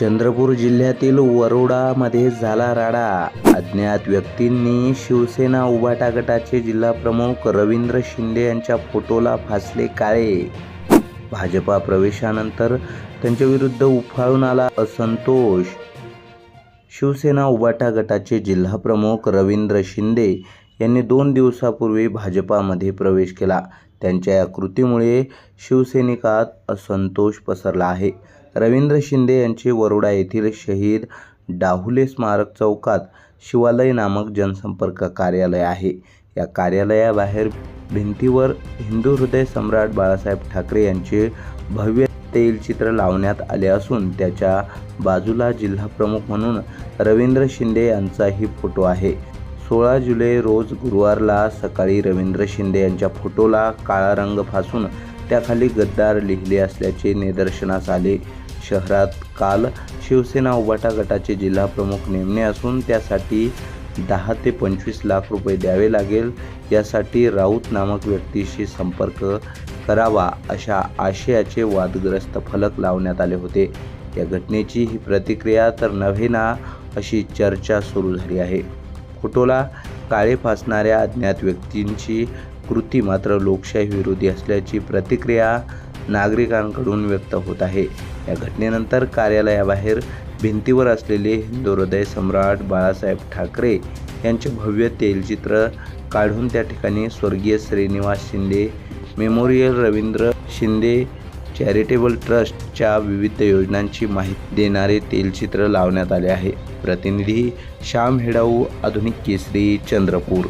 चंद्रपूर जिल्ह्यातील वरोडामध्ये झाला राडा. अज्ञात व्यक्तींनी शिवसेना उभाटा गटाचे जिल्हाप्रमुख रवींद्र शिंदे यांच्या फोटोला फासले काळे. भाजपा प्रवेशानंतर त्यांच्या विरुद्ध उफाळून आला असंतोष. शिवसेना उभाटा गटाचे जिल्हाप्रमुख रवींद्र शिंदे यांनी दोन दिवसापूर्वी भाजपामध्ये प्रवेश केला. त्यांच्या या कृतीमुळे शिवसैनिकात असंतोष पसरला आहे. रवींद्र शिंदे यांचे वरोडा येथील शहीद डाहुले स्मारक चौकात शिवालय नामक जनसंपर्क कार्यालय आहे. या कार्यालयाबाहेर भिंतीवर हिंदू हृदय सम्राट बाळासाहेब ठाकरे यांचे भव्य तैलचित्र लावण्यात आले असून त्याच्या बाजूला जिल्हाप्रमुख म्हणून रवींद्र शिंदे यांचाही फोटो आहे. सोळा जुलै रोज गुरुवारला सकाळी रवींद्र शिंदे यांच्या फोटोला काळा रंग फासून त्याखाली गद्दार लिहिले असल्याचे निदर्शनास आले. शहरात काल शिवसेना उभाटा गटाचे जिल्हाप्रमुख नेमणे असून त्यासाठी दहा ते पंचवीस लाख रुपये द्यावे लागेल. यासाठी राऊत नामक व्यक्तीशी संपर्क करावा अशा आशयाचे वादग्रस्त फलक लावण्यात आले होते. या घटनेची ही प्रतिक्रिया तर नव्हे ना अशी चर्चा सुरू झाली आहे. फोटोला काळे फासणाऱ्या अज्ञात व्यक्तींची कृती मात्र लोकशाही विरोधी असल्याची प्रतिक्रिया नागरिकांकडून व्यक्त होत आहे. या घटनेनंतर कार्यालयाबाहेर भिंतीवर असलेले हिंदुहृदय सम्राट बाळासाहेब ठाकरे यांचे भव्य तेलचित्र काढून त्या ठिकाणी स्वर्गीय श्रीनिवास शिंदे मेमोरियल रवींद्र शिंदे चॅरिटेबल ट्रस्टच्या विविध योजनांची माहिती देणारे तेलचित्र लावण्यात आले आहे. प्रतिनिधी श्याम हेडाऊ आधुनिक केसरी चंद्रपूर.